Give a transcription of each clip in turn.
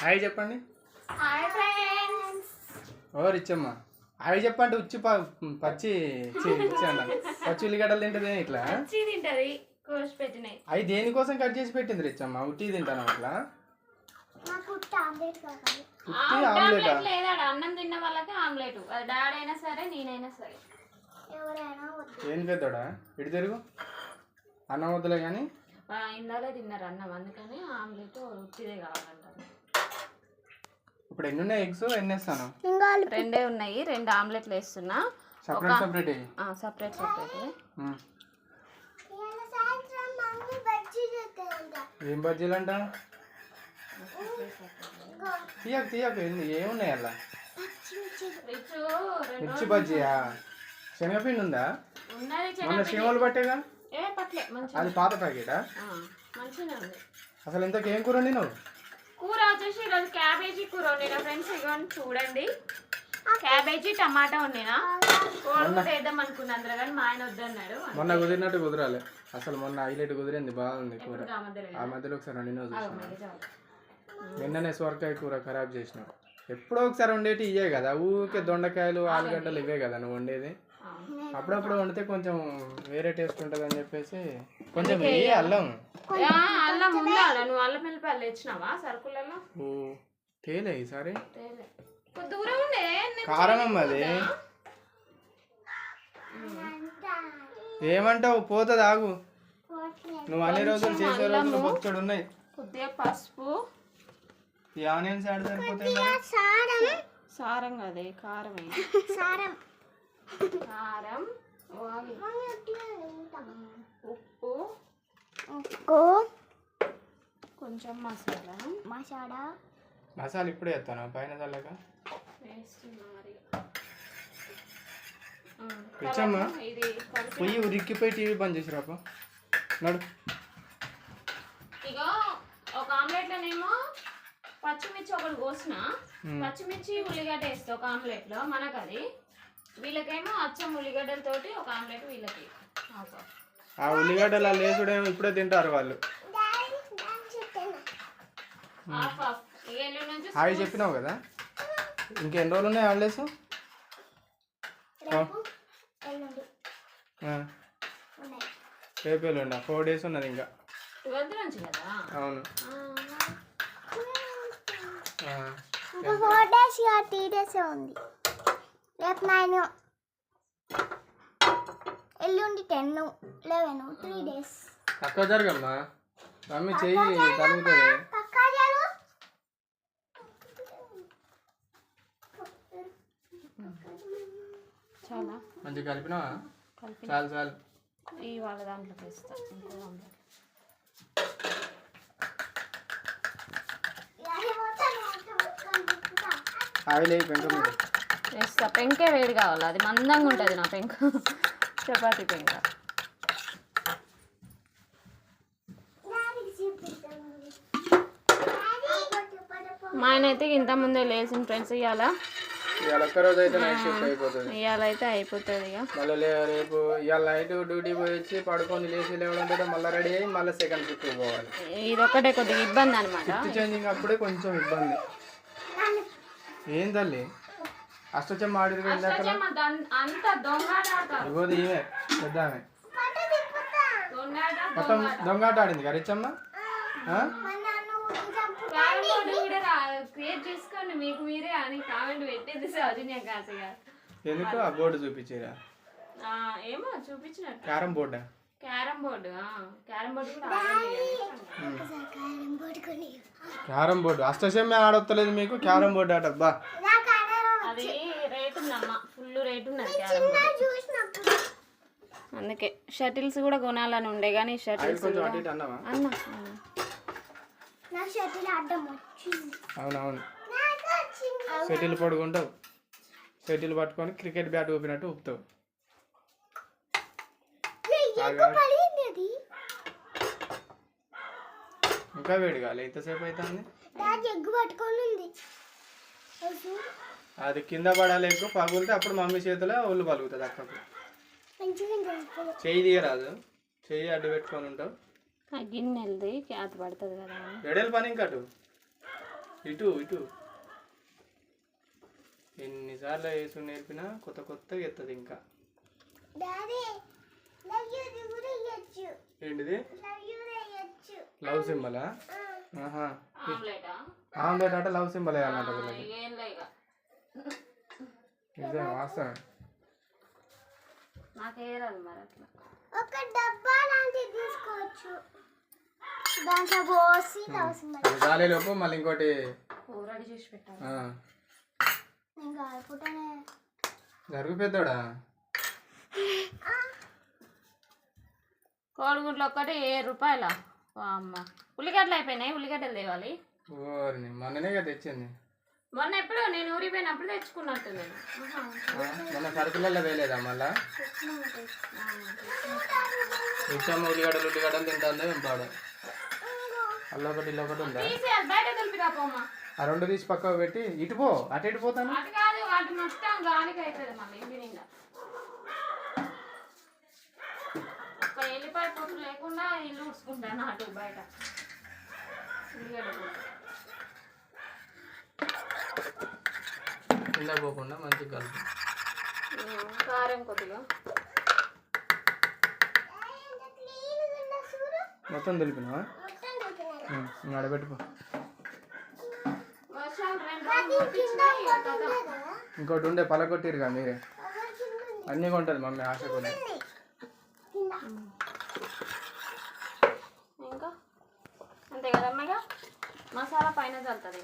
Hi చెప్పండి. Hi friends. ఓ రిచ్చమ్మ hi చెప్పండి ఉచ్చి పచ్చి. పచ్చి ఉల్లిగడ్డలు తింటది ఇట్లా? తింటది అవి దేనికోసం కట్ చేసి పెట్టింది రిచ్చమ్మ ఉట్టి తింటాను అట్లా? ఉట్టి ఆమ్లెట్ అన్నం తిన్న వాళ్ళకి ఆమ్లెట్. అది డాడీ అయినా సరే నేనైనా సరే. ఏం పెద్దోడా ఇటు తిరుగు. అన్నం వద్దులే కానీ ఇందాలే తిన్నారు అన్నం అందుకని ఆమ్లెట్ ఉట్టిదే కావాలంటారు. ఇప్పుడు ఎన్ని ఉన్నాయి ఎగ్స్? ఎన్ని వేస్తాను రెండే ఉన్నాయి రెండు ఆమ్లెట్లు వేస్తున్నా. సపరేట్ సపరేట్ సపరేట్ సపరేట్ ఏం? బజ్జీలు అంట తీయకు తీయకు ఎన్ని ఏమున్నాయి అలా? మిర్చి. బజ్జీయా? శనగపిండి ఉందా? చెనగ శివలు పట్టేగా? ఏ పట్లే మంచిగా అది పాత ప్యాకెటా? మంచిగా ఉంది. అసలు ఇంతకు ఏం కూర నువ్వు కూర వచ్చేసి ఈరోజు క్యాబేజీ కూర వండిన ఫ్రెండ్స్ ఇగోండి చూడండి. క్యాబేజీ టమాటా వండినా. కోడిగుడ్డు వేద్దాం అనుకున్నా అందరూ కానీ మా ఆయన వద్దన్నాడు. మొన్న కుదిరినట్టు కుదరాలి. అసలు మొన్న హైలైట్ కుదిరింది బాగుంది కూర. ఇప్పుడు ఆ మధ్యలో ఆ మధ్యలో ఒకసారి వండిన చూసిన. నిన్ననే సొరకాయ కూర ఖరాబ్ చేసినావు. ఎప్పుడో ఒకసారి వండేటి ఇవే కదా ఊరికే దొండకాయలు ఆలుగడ్డలు ఇవే కదా నువ్వు వండేది. అప్పుడప్పుడు వండితే కొంచెం వేరే టేస్ట్ ఉంటుంది అని చెప్పేసి కొంచెం వేయి అల్లం? ఆ, అల్లం ఉందా నువ్వు అల్లం మిల్లిపాయలు తెచ్చినావా సరుకులలో? ఓ తేలే ఈసారి. తేలే. కొద్ది దూరం ఉండే నేను కారం అమ్మ అది. ఏమంటావు? పోతుంది ఆగు నువ్వు అన్ని రోజులు చేసే రోజులు బొచ్చడు ఉన్నాయి కొద్దిగా పసుపు. ఈ ఆనియన్స్ యాడ్ సరిపోతాయి సారం. కదే కారం సారం. కారం. ఉప్పు ఉప్పు కొంచెం మసాలా. మసాలా మసాలా ఇప్పుడే వేస్తాను పైన చల్లగా? కలిపి పొయ్యి ఉరిక్కిపోయి టీవీ బంద్ చేసి రాప నడు. ఇగో ఒక ఆమ్లెట్ లోనేమో పచ్చిమిర్చి ఒకటి కోసిన. పచ్చిమిర్చి ఉల్లిగడ్డ వేస్తా ఒక ఆమ్లెట్లో మనకు అది వీళ్ళకేమో అచ్చం ఉల్లిగడ్డలతోటి ఒక ఆమ్లెట్ వీళ్ళకి. ఆ ఉల్లిగడ్డలు అలా వేసుడేమో ఇప్పుడే తింటారు వాళ్ళు. హాయ్ చెప్పినావు కదా? ఇంకెన్ని రోజులు ఉన్నాయి ఉన్నాయి. రేపు ఎల్లుండా? ఫోర్ డేస్ ఉన్నది ఇంకా. ట్వెల్త్ నుంచి కదా? అవును. ఫోర్ డేస్ ఇక త్రీ డేస్ ఉంది. రేపు నైన్ ఎల్లుండి టెన్ లెవెన్ త్రీ డేస్. తక్కువ జరగమ్మా? మమ్మీ చెయ్యి తగ్గుతుంది చాలా. మంచిగా కలిపినావా? కలిపి చాలు చాలు. ఈ వాళ్ళ దాంట్లోకి వేస్తా. ఇంకో దాంట్లో. ఆయిల్ వేస్తా పెంకే వేడి కావాలి? అది మందంగా ఉంటుంది నా పెంక. చపాతీ పెంక. మా ఆయన అయితే ఇంత ముందే లేచిన ఫ్రెండ్స్ ఇవాళ ఇవాళ అయితే అయిపోతుంది. ఇక. మళ్ళీ రేపు ఇవాళ నైట్ డ్యూటీ పోయి వచ్చి పడుకొని లేచి లేవడం మళ్ళీ రెడీ అయ్యి మళ్ళీ సెకండ్ షిఫ్ట్ పోవాలి. ఇదొక్కటే కొద్దిగా ఇబ్బంది అనమాట చేంజింగ్ అప్పుడే కొంచెం ఇబ్బంది. ఏం తల్లి? అష్టచమ్మ ఆడిరు ఇందాక ఇగోది ఈమె? పెద్ద ఆమె మొత్తం దొంగాట. ఆడింది కదా రిచ్చమ్మ? ఎందుకు ఆ బోర్డు చూపించారా? ఏమో చూపించినట్టు. Carrom బోర్డా? Carrom board carrom board. Carrom board అష్టచమ్మ ఆడొత్తలేదు మీకు క్యారం బోర్డు ఆట బా. అది రేట్ ఉందమ్మా ఫుల్ రేట్ ఉన్నది అందుకే షటిల్స్ కూడా కొనాలని ఉండే కానీ షటిల్స్ అన్న. షటిల్ అవునవును. సెటిల్ పడుకుంటావు. సెటిల్ పట్టుకొని క్రికెట్ బ్యాట్ ఊపినట్టు ఊపుతావు. ఇంకా వేడి కాలే ఎంతసేపు అవుతుంది ఎగ్గు పట్టుకొని ఉంది. అది కింద పడాలి ఎక్కువ పగులితే అప్పుడు మమ్మీ చేతిలో ఒళ్ళు పలుగుతుంది అక్కకు. ఇప్పుడు. చెయ్యి తీయరాదు. చెయ్యి అడ్డు పెట్టుకొని ఉంటావు. గిన్నెలది క్యాత్ పడుతుంది కదా. ఎడల్ పని ఇంకా అటు? ఇటు ఇటు. ఎన్నిసార్లు వేసు నేర్పినా కొత్త కొత్తగా ఎత్తది ఇంకా. ఏంటిది? లవ్ యూ ఇయ్యొచ్చు లవ్ సింబలా? ఆహా. ఆమ్లెటా? ఆమ్లెట్ అంటే లవ్ సింబల్ వేయాలంట ఇక ఇక నిజం వాస్తవం ఒక డబ్బా లాంటిది తీసుకోవచ్చు. దాంట్లో పోసి లవ్ సింబల్ మళ్ళీ ఇంకోటి చేసి పెట్టాలి. ఆ, నేను కాలుపుటనే జరుగు పెద్దోడా కోడిగుడ్లు ఒక్కటి ఏ రూపాయల? అమ్మ ఉల్లిగడ్డలు అయిపోయినాయి ఉల్లిగడ్డలు తేవాలి. ఓరిని మొన్ననే కదా తెచ్చింది. మొన్న ఎప్పుడు నేను ఊరిపోయినప్పుడు తెచ్చుకున్నట్టు నేను మొన్న సరుకులలో వేయలేదా మళ్ళా? నిత్యం ఉల్లిగడ్డలు ఉల్లిగడ్డలు తింటుందో పాడు. అల్ల ఒకటి ఇల్లు ఒకటి ఉందా? బయట పోమ్మా ఆ రెండు తీసి పక్కకు పెట్టి ఇటు పో అటు ఇటు పోతాను? అటు కాదు వాటి మొత్తం గాలికి అవుతుంది మళ్ళీ ఇంటి నిండా. ఒక్క ఎల్లిపాయ పొట్టు లేకుండా ఇల్లు ఉడుచుకుంటాను అటు బయట. కింద పోకుండా మంచిగా కలుపు. కారం కొద్దిగా. మొత్తం కురిపించినాయి, కదా. ఇంకోటి ఉండే పలకొట్టిరుగా మీరే. అన్నీ కొంటుంది మమ్మీ ఆశ కూడా ఇంకా అంతే కదా అమ్మగా మసాలా పైన చల్లుతుంది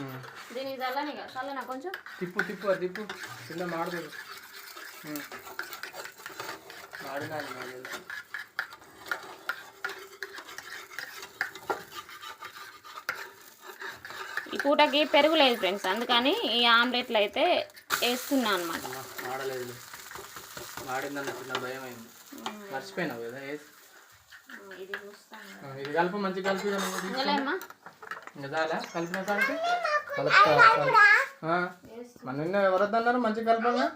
ఉమ్. దీనికి చల్లని కదా చల్లనా కొంచెం? తిప్పు తిప్పు అది తిప్పు. కింద మాడుతుంది మాడినాది. ఈ పూటకి పెరుగు లేదు ఫ్రెండ్స్ అందుకని ఈ ఆమ్లెట్లు అయితే వేస్తున్నా అనమాట మాడలేదు చిన్న భయం అయింది మర్చిపోయినావు కదా ఇది కలుపు మంచి కలిపి చాలా? కలిపిన మన నిన్న ఎవరొద్దన్నారు మంచి కలపంగా?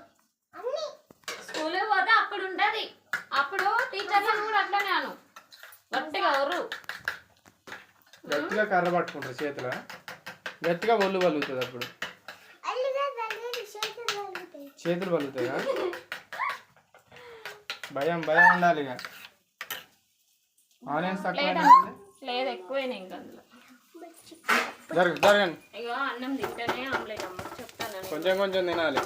స్కూల్ పోతే అప్పుడు ఉంటది. అప్పుడు టీచర్లను కూడా అట్లనే అను. గట్టిగా ఎవరు? గట్టిగా కర్ర పట్టుకుంటారు చేతిలో. గట్టిగా ఒళ్ళు పలుగుతుంది అప్పుడు. చేతులు పలుగుతాయా భయం భయం ఉండాలి ఇక ఆనియన్స్ తక్కువ లేదు ఎక్కువైనా ఇంకా అందులో. జరగ జరగండి. ఇక అన్నం తింటేనే ఆమ్లెట్ అమ్మ చెప్తాను నేను. కొంచెం కొంచెం తినాలి.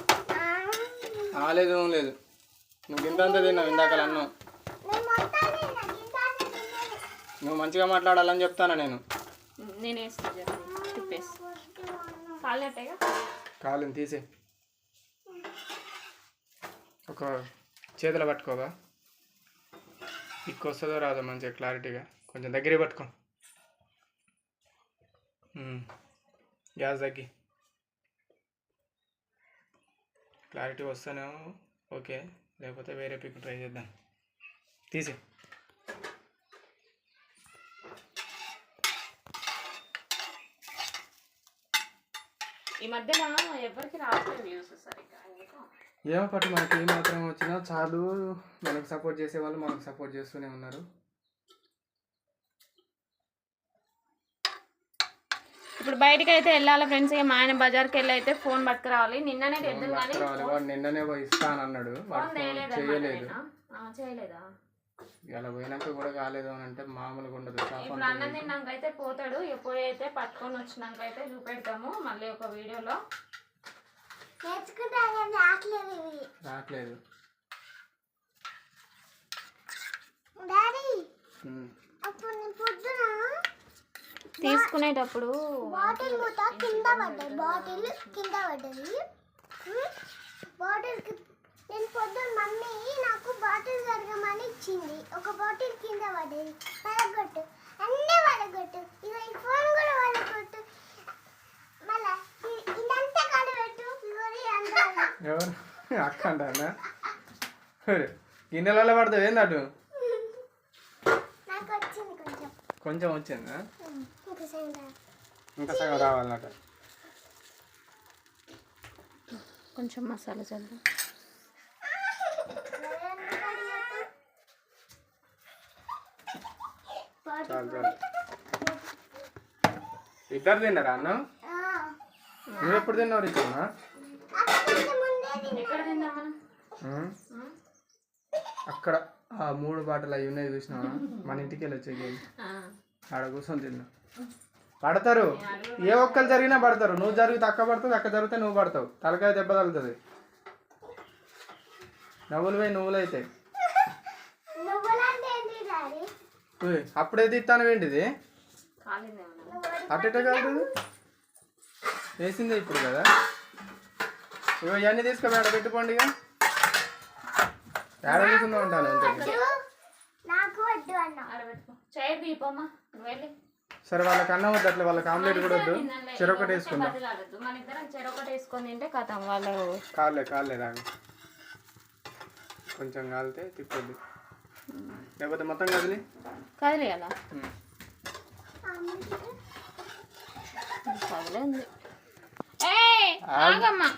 ఆలేదు లేదు నువ్వు గింతంతా తిన్నావు ఇందాక అన్నం. నువ్వు మంచిగా మాట్లాడాలని చెప్తాను నేను? కాలుని తీసే ఒక చేతిలో పట్టుకోవా? ఇక్కు వస్తుందో రాదో మంచిగా క్లారిటీగా. కొంచెం దగ్గరే పట్టుకో. గ్యాస్ తగ్గి క్లారిటీ వస్తేనేమో ఓకే లేకపోతే వేరే పిక్ ట్రై చేద్దాం. తీసే. ఈ మధ్యన ఎవరికి రావట్లేదు వ్యూస్ సరిగ్గా ఎందుకో. ఏమో పట్టు మనకి ఏ మాత్రం వచ్చినా చాలు మనకు సపోర్ట్ చేసే వాళ్ళు మనకు సపోర్ట్ చేస్తూనే ఉన్నారు. ఇప్పుడు బయటికి అయితే వెళ్ళాలి ఫ్రెండ్స్ ఇక మా ఆయన బజార్కి వెళ్ళి అయితే ఫోన్ పట్టుకురావాలి. నిన్ననే తెద్దు కానీ రావాలి వాడు నిన్ననే ఇస్తానన్నాడు. ఫోన్ చేయలేదన్నమాట చేయలేదు. నేను. ఆ, చేయలేదా? ఇలా పోయినాక కూడా కాలేదు అని అంటే మామూలుగా ఉండదు. ఇప్పుడు అన్నం తిన్నాక అయితే పోతాడు. పోయి అయితే పట్టుకొని వచ్చినాక అయితే చూపెడతాము మళ్ళీ ఒక వీడియోలో. రావట్లేదు డాడీ. అప్పుడు పొద్దున తీసుకునేటప్పుడు బాటిల్ మూత కింద పడ్డది. బాటిల్ కింద పడ్డది. బాటిల్ నేను పొద్దున మమ్మీ నాకు బాటిల్ జరగమని ఇచ్చింది. ఒక బాటిల్ కింద పడ్డది. వడగొట్టు. అన్నీ వడగొట్టు. ఇక ఈ ఫోన్ కూడా వడగొట్టు. మళ్ళా ఇదంతా కడబెట్టు ఎవరు? అక్క అంటారా గిన్నెలలో పడుతుంది వచ్చింది కొంచెం. కొంచెం వచ్చిందా? ఇంకా సగం రావాలన్నట కొంచెం మసాలా చల్లు. చాలు చాలు. ఇద్దరు తిన్నారా అన్నం. నువ్వు ఎప్పుడు తిన్నావు. ఉం? అక్కడ. ఆ మూడు బాటలు అవి ఉన్నాయి చూసినావా? మన ఇంటికి వెళ్ళి వచ్చే. ఆడ కూర్చొని తిన్నా. పడతారు. ఏ ఒక్కరు జరిగినా పడతారు. నువ్వు జరిగితే అక్క పడుతుంది అక్క జరిగితే నువ్వు పడతావు. తలకాయ దెబ్బ తగులుతుంది. నవ్వులు పోయి నువ్వులు అయితే. అప్పుడే తిత్తాను ఏంటిది? కాలిందేమన్నా అటు ఇటు కాదు. వేసిందే ఇప్పుడు కదా. ఇగో ఇవన్నీ తీసుకొని ఆడ పెట్టుకోండి ఇక ఏడ కూర్చుందో ఉంటాను అంతే సరే వాళ్ళకి అన్నం వద్దు అట్లా వాళ్ళకి ఆమ్లెట్ కూడా వద్దు. చెరొకటి వేసుకుందాం. మన ఇద్దరం చెరొకటి వేసుకొని తింటే కథం వాళ్ళు కాలే కాలే రాగు కొంచెం కాలితే తిప్పొద్దు. లేకపోతే మొత్తం కదిలి. కదిలేదు ఆగమ్మా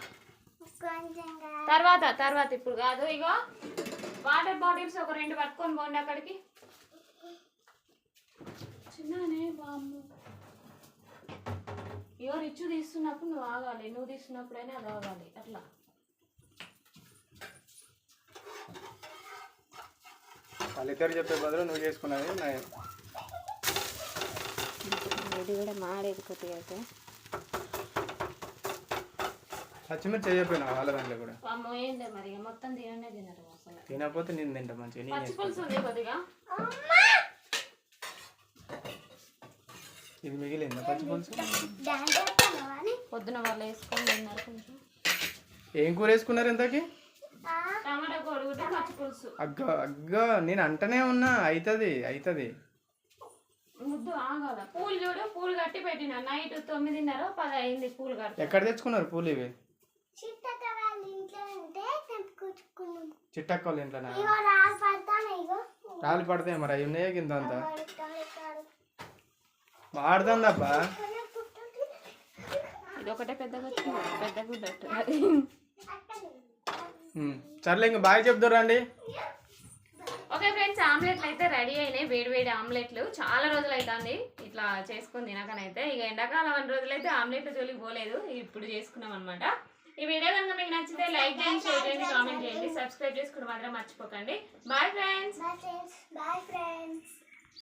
కొంచెం గా- తర్వాత తర్వాత ఇప్పుడు కాదు ఇగో. వాటర్ బాటిల్స్ ఒక రెండు పట్టుకొని పోండి అక్కడికి. చిన్ననే బామ్ము. ఇగో రిచ్చు తీస్తున్నప్పుడు నువ్వు ఆగాలి నువ్వు తీస్తున్నప్పుడైనా అది ఆగాలి అట్లా. వాళ్ళిద్దరు చెప్పే బదులు నువ్వు చేసుకున్నది. ఇది కూడా మాడేది కొద్దిగా అయితే. పచ్చిమిర్చి చెప్పిన వాళ్ళ దాంట్లో కూడా? అమ్మో ఏందే మరి ఇక మొత్తం తిననే తినరు అసలు. తినకపోతే నేను తింటా మంచిగా నేను కొద్దిగా? ఇది మిగిలిందా పచ్చి పులుసు? పొద్దున వాళ్ళు వేసుకొని తిన్నారు కొంచెం. ఏం కూర వేసుకున్నారు ఇంతకి? ఆ, టమాటా కొడుగుడ్డు పచ్చి పులుసు. అగ్గ అగ్గ నేను అంటనే ఉన్నా అవుతుంది అవుతుంది ముద్దు ఆగాల. పూలు చూడు పూలు కట్టి పెట్టిన. నైట్ తొమ్మిదిన్నర పది అయింది పూలు కట్టి ఎక్కడ తెచ్చుకున్నారు పూలు ఇవి? చిట్టక్క వాళ్ళ ఇంట్లో రాళ్ళు పడతాయి మరి? అవి ఉన్నాయా కింద అంతా. వాడుతుందబ్బా. ఇది ఒకటే పెద్దగా. సర్లే ఇంక బాగా చెప్తురండి ఓకే ఫ్రెండ్స్ ఆమ్లెట్లు అయితే రెడీ అయినాయి. వేడి వేడి ఆమ్లెట్లు. చాలా రోజులు అవుతుంది ఇట్లా చేసుకొని తినకనైతే. ఇక ఎండాకాలం అన్ని రోజులైతే ఆమ్లెట్లు జోలికి పోలేదు. ఇప్పుడు చేసుకున్నాం అనమాట ఈ వీడియో కనుక మీకు నచ్చితే లైక్ చేయండి షేర్ చేయండి కామెంట్ చేయండి. సబ్స్క్రైబ్ చేసుకుని మాత్రం మర్చిపోకండి. Bye friends. Bye friends.